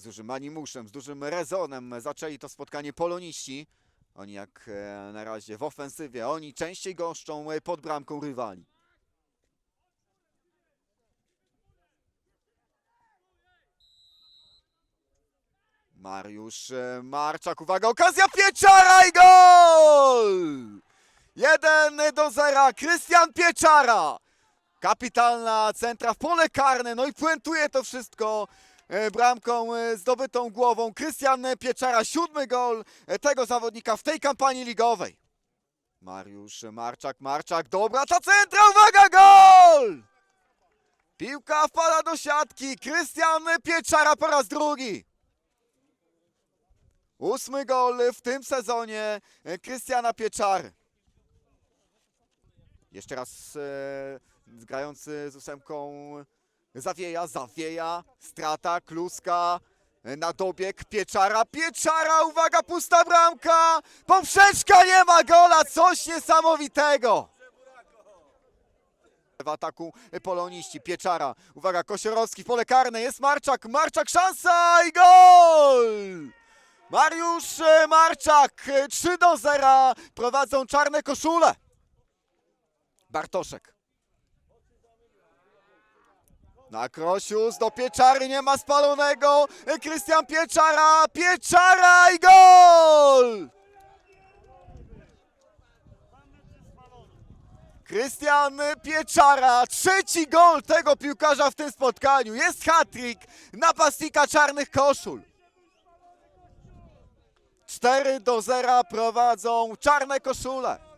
z dużym animuszem, z dużym rezonem zaczęli to spotkanie poloniści. Oni jak e, na razie w ofensywie, oni częściej goszczą e, pod bramką rywali. Mariusz e, Marczak, uwaga, okazja Pieczara i gol! 1 do 0, Krystian Pieczara. Kapitalna centra w pole karne, no i puentuje to wszystko bramką e, zdobytą głową. Krystian Pieczara, siódmy gol e, tego zawodnika w tej kampanii ligowej. Mariusz Marczak, Marczak, dobra ta centra, uwaga, gol! Piłka wpada do siatki, Krystian Pieczara po raz drugi. Ósmy gol w tym sezonie e, Krystiana Pieczary. Jeszcze raz e, grający z ósemką zawieja, zawieja, strata, kluska, e, na dobieg Pieczara, Pieczara, uwaga, pusta bramka, poprzeczka, nie ma gola, coś niesamowitego. W ataku poloniści, Pieczara, uwaga, Kosiorowski, pole karne, jest Marczak, Marczak, szansa i gol! Mariusz e, Marczak, e, 3 do 0, prowadzą czarne koszule. Bartoszek. Na Krosius do Pieczary nie ma spalonego. Krystian Pieczara, Pieczara i gol! Krystian Pieczara, trzeci gol tego piłkarza w tym spotkaniu. Jest hat-trick napastnika czarnych koszul. 4 do 0 prowadzą czarne koszule.